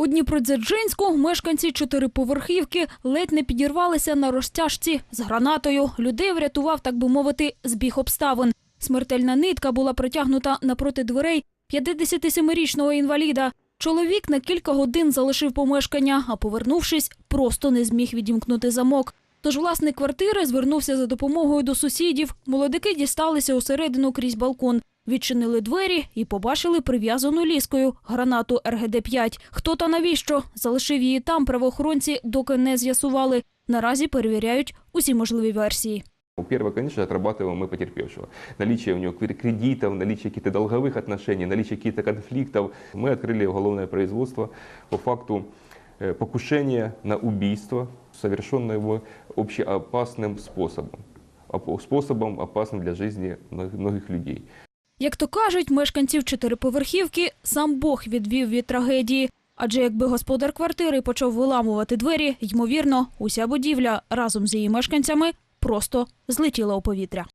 У Дніпродзержинську мешканці чотириповерхівки ледь не підірвалися на розтяжці з гранатою. Людей врятував, так би мовити, збіг обставин. Смертельна нитка була притягнута напроти дверей 57-річного інваліда. Чоловік на кілька годин залишив помешкання, а повернувшись, просто не зміг відімкнути замок. Тож власник квартири звернувся за допомогою до сусідів. Молодики дісталися усередину крізь балкон. Відчинили двері і побачили прив'язану ліскою гранату РГД-5. Хто та навіщо? Залишив її там правоохоронці, доки не з'ясували. Наразі перевіряють усі можливі версії. Первое, конечно, отрабатываем мы потерпевшего. Наличие у него кре- кредитов, наличие каких-то долговых отношений, наличие каких-то конфликтов. Мы открыли уголовное производство по факту э, покушения на убийство, совершенного общеопасным способом. Оп- Способом, опасным для жизни многих- многих людей. Як то кажуть, мешканців чотириповерхівки сам Бог відвів від трагедії. Адже якби господар квартири почав виламувати двері, ймовірно, уся будівля разом з її мешканцями просто злетіла у повітря.